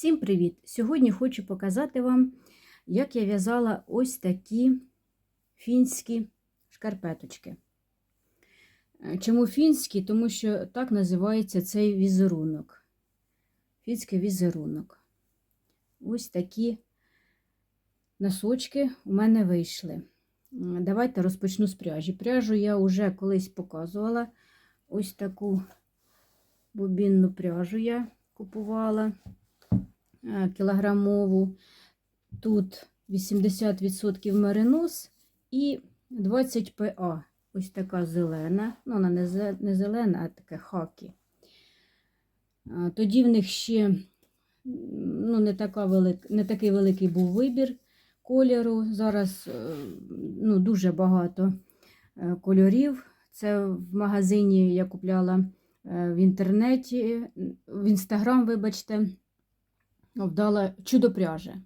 Всім привіт! Сьогодні хочу показати вам, як я в'язала ось такі фінські шкарпеточки. Е, Чому фінські? Тому що так називається цей візерунок. Фінський візерунок. Ось такі носочки у мене вийшли. Давайте розпочну з пряжі. Пряжу я вже колись показувала. Ось таку бобінну пряжу я купувала кілограмову. Тут 80% меринос і 20 ПА. Ось така зелена. Ну, вона не зелена, а таке хакі. Тоді в них ще ну, не, така велик, не такий великий був вибір кольору. Зараз е, ну, дуже багато е, кольорів. Це в магазині я купляла е, в інтернеті, в інстаграм, вибачте, вдала чудо пряжа.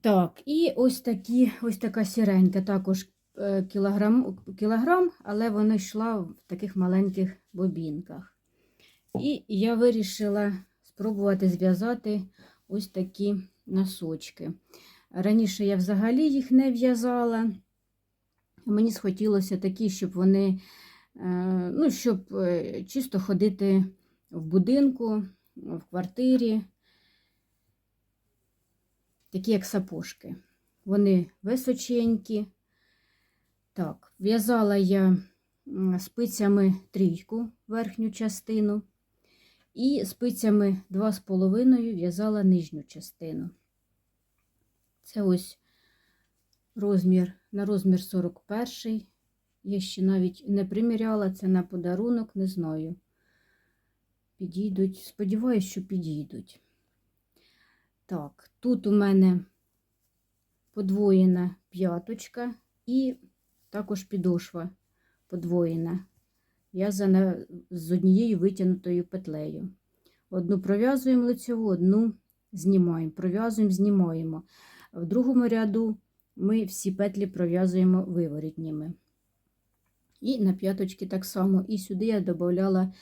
Так, і ось такі, ось така сіренька, також е, кілограм, кілограм, але вона йшла в таких маленьких бобінках. І я вирішила спробувати зв'язати ось такі носочки. Раніше я взагалі їх не в'язала. Мені схотілося такі, щоб вони, е, ну, щоб е, чисто ходити в будинку, в квартирі, такі як сапожки. Вони височенькі. Так, в'язала я спицями трійку верхню частину, і спицями 2,5 в'язала нижню частину. Це ось розмір на розмір 41. Я ще навіть не приміряла це на подарунок, не знаю. Підійдуть, сподіваюсь, що підійдуть. Так, тут у мене подвоєна п'яточка і також підошва подвоєна, в'язана з однією витягнутою петлею. Одну пров'язуємо лицеву, одну знімаємо, пров'язуємо, знімаємо. В другому ряду ми всі петлі пров'язуємо виворітніми. І на п'яточки так само. І сюди я додавала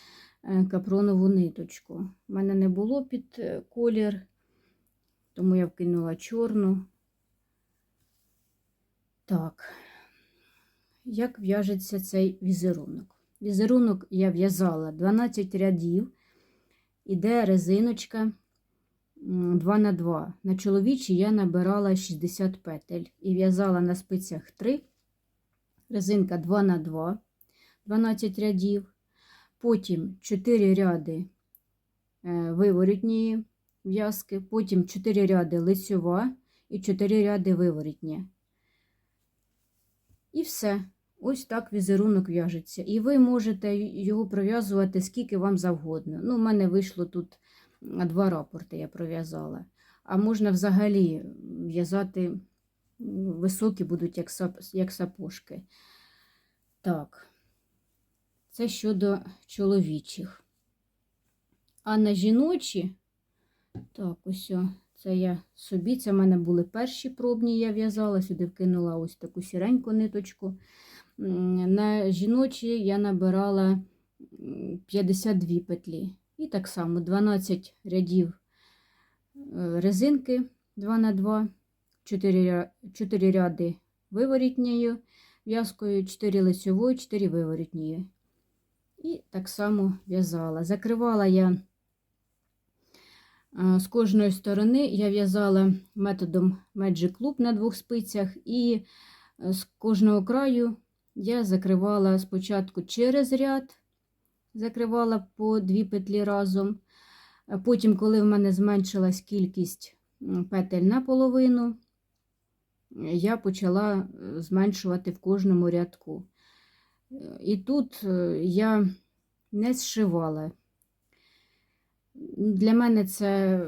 капронову ниточку. У мене не було під е, колір, тому я вкинула чорну. Так, як в'яжеться цей візерунок? Візерунок я в'язала 12 рядів, іде резиночка 2 на 2. На чоловічі я набирала 60 петель і в'язала на спицях 3, резинка 2 на 2, 12 рядів, потім 4 ряди е, виворітні в'язки, потім 4 ряди лицьова і 4 ряди виворітні. І все. Ось так візерунок в'яжеться. І ви можете його пров'язувати скільки вам завгодно. Ну, у мене вийшло тут два рапорти, я пров'язала. А можна взагалі в'язати високі будуть, як сапожки. Так, це щодо чоловічих. А на жіночі, так, ось це я собі, це в мене були перші пробні, я в'язала, сюди вкинула ось таку сіреньку ниточку. На жіночі я набирала 52 петлі. І так само 12 рядів е, резинки 2 на 2 4, 4 ряди виворітньою в'язкою, 4 лицьовою, 4 виворітньою. І так само в'язала. Закривала я е, з кожної сторони, я в'язала методом Magic Loop на двох спицях, і е, з кожного краю я закривала спочатку через ряд, закривала по дві петлі разом. Потім, коли в мене зменшилась кількість петель наполовину, я почала е, зменшувати в кожному рядку. Е, І тут е, я не зшивала. Для мене це,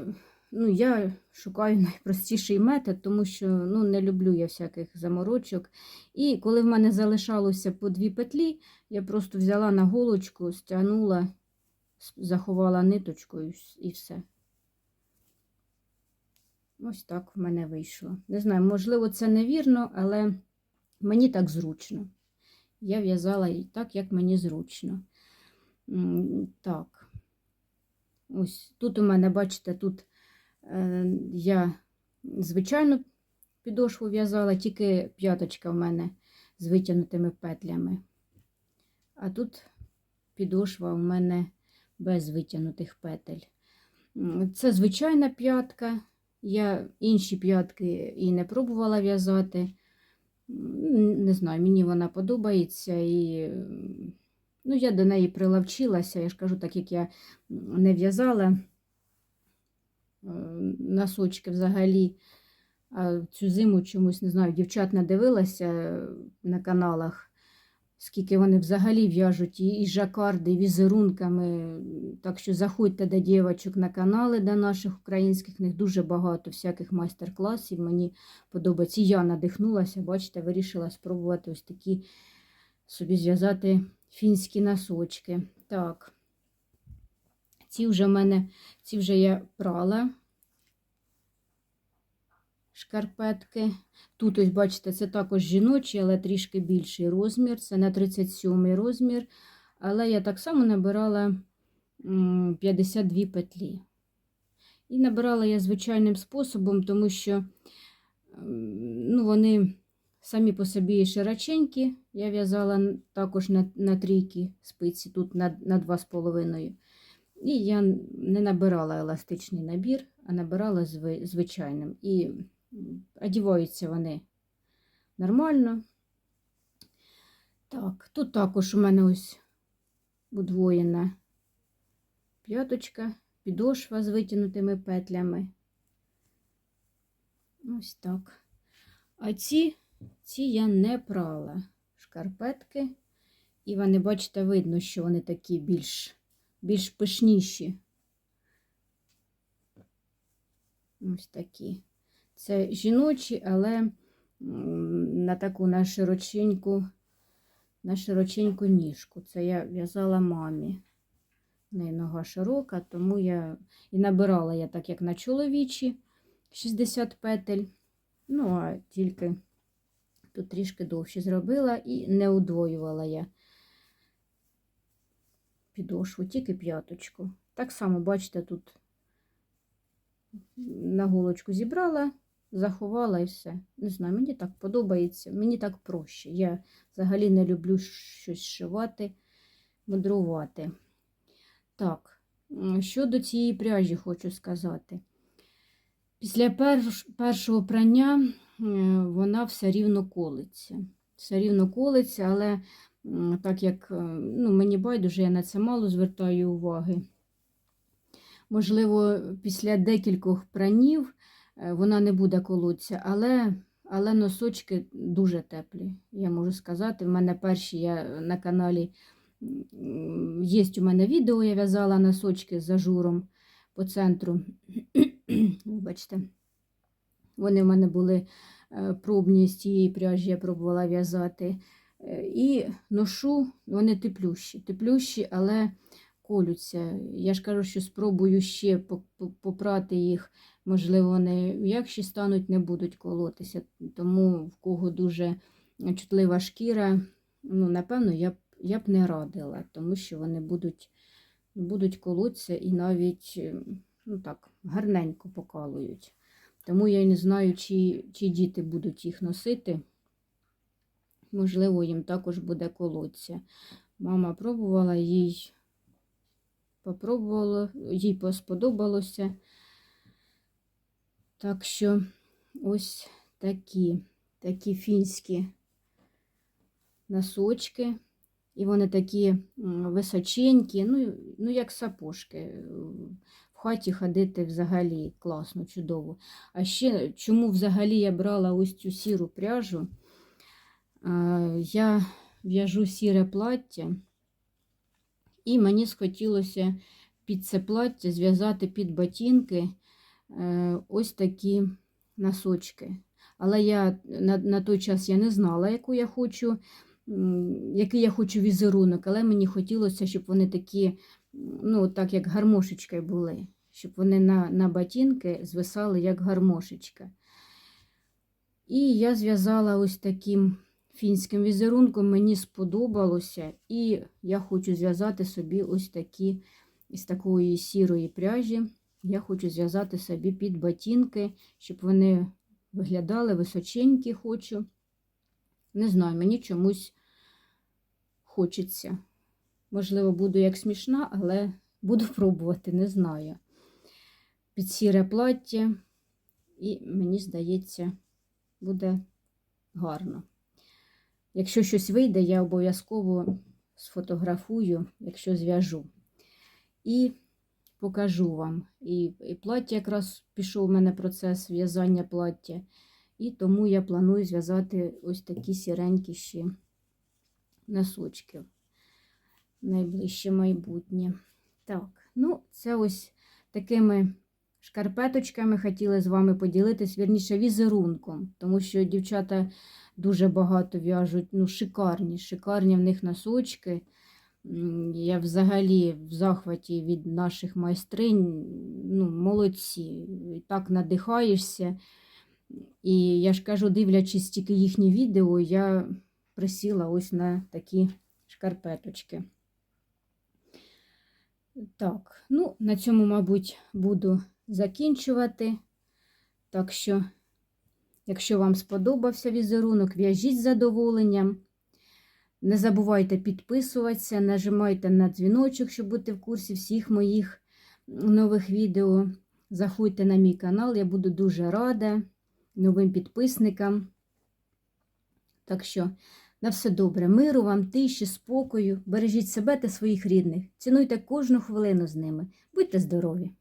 ну, я шукаю найпростіший метод, тому що ну, не люблю я всяких заморочок. І коли в мене залишалося по дві петлі, я просто взяла на голочку, стягнула, заховала ниточку і і все. Ось так в мене вийшло. Не знаю, можливо, це невірно, але мені так зручно. Я в'язала і так, як мені зручно. Так. Ось тут у мене, бачите, тут е, я звичайну підошву в'язала, тільки п'яточка в мене з витягнутими петлями. А тут підошва в мене без витягнутих петель. Це звичайна п'ятка. Я інші п'ятки і не пробувала в'язати. Не знаю, мені вона подобається і ну, я до неї прилавчилася. Я ж кажу, так як я не в'язала е, носочки взагалі. А цю зиму чомусь не знаю, дівчат надивилася е, на каналах, скільки вони взагалі в'яжуть і, жакарди, і візерунками. Так що заходьте до дівчаток на канали, до наших українських, них дуже багато всяких майстер-класів. Мені подобається. І я надихнулася, бачите, вирішила спробувати ось такі собі зв'язати фінські носочки. Так, ці вже в мене, ці вже я прала шкарпетки. Тут, ось, бачите, це також жіночий, але трішки більший розмір. Це на 37 розмір. Але я так само набирала 52 петлі. І набирала я звичайним способом, тому що ну, вони самі по собі широченькі. Я в'язала також на, на трійки спиці, тут на, на 2,5. І я не набирала еластичний набір, а набирала зви- звичайним. І одіваються вони нормально. Так, тут також у мене ось удвоєна п'яточка, підошва з витягнутими петлями. Ось так. А ці, ці я не прала шкарпетки. І вони, бачите, видно, що вони такі більш, більш пишніші. Ось такі. Це жіночі, але на таку на широченьку, на широченьку ніжку. Це я в'язала мамі. В неї нога широка, тому я і набирала я так, як на чоловічі 60 петель. Ну, а тільки тут трішки довше зробила і не удвоювала я підошву, тільки п'яточку. Так само, бачите, тут на голочку зібрала, заховала і все. Не знаю, мені так подобається, мені так проще. Я взагалі не люблю щось шивати, мудрувати. Так, щодо цієї пряжі хочу сказати. Після перш- першого прання е, вона все рівно колиться. Все рівно колиться, але так як е, ну, мені байдуже, я на це мало звертаю уваги. Можливо, після декількох пранів е, вона не буде колотися, але, але носочки дуже теплі, я можу сказати. В мене перші я на каналі є у мене відео, я в'язала носочки з ажуром по центру. Вибачте. Вони в мене були е, пробні з цієї пряжі, я пробувала в'язати. Е, І ношу, вони теплющі, теплющі, але колються. Я ж кажу, що спробую ще по- по- попрати їх. Можливо, вони м'якші стануть, не будуть колотися. Тому в кого дуже чутлива шкіра, ну, напевно, я б, я б не радила, тому що вони будуть, будуть колотися і навіть е, ну, так, гарненько покалують. Тому я й не знаю, чи, чи діти будуть їх носити. Можливо, їм також буде колоться. Мама пробувала, їй попробувала, їй сподобалося. Так що ось такі, такі фінські носочки. І вони такі височенькі, ну, ну як сапожки. Хаті ходити взагалі класно, чудово. А ще чому взагалі я брала ось цю сіру пряжу? Я в'яжу сіре плаття, і мені схотілося під це плаття зв'язати під ботинки е, ось такі носочки. Але я на, на той час я не знала, яку я хочу, який я хочу візерунок, але мені хотілося, щоб вони такі, ну, так як гармошечки були, щоб вони на, на ботинки звисали як гармошечка. І я зв'язала ось таким фінським візерунком, мені сподобалося, і я хочу зв'язати собі ось такі із такої сірої пряжі. Я хочу зв'язати собі під ботинки, щоб вони виглядали височенькі хочу. Не знаю, мені чомусь хочеться. Можливо, буду як смішна, але буду пробувати, не знаю. Під сіре плаття, і мені здається, буде гарно. Якщо щось вийде, я обов'язково сфотографую, якщо зв'яжу. І покажу вам. І, і плаття якраз пішов у мене процес в'язання плаття. І тому я планую зв'язати ось такі сіренькі ще носочки в найближче майбутнє. Так, ну, це ось такими шкарпеточками хотіла з вами поділитись, вірніше, візерунком, тому що дівчата дуже багато в'яжуть, ну, шикарні, шикарні в них носочки. Я взагалі в захваті від наших майстринь, ну, молодці, так надихаєшся. І я ж кажу, дивлячись тільки їхні відео, я присіла ось на такі шкарпеточки. Так, ну, на цьому, мабуть, буду закінчувати. Так що, якщо вам сподобався візерунок, в'яжіть з задоволенням. Не забувайте підписуватися, нажимайте на дзвіночок, щоб бути в курсі всіх моїх нових відео. Заходьте на мій канал, я буду дуже рада новим підписникам. Так що, на все добре, миру вам, тиші, спокою, бережіть себе та своїх рідних, цінуйте кожну хвилину з ними, будьте здорові!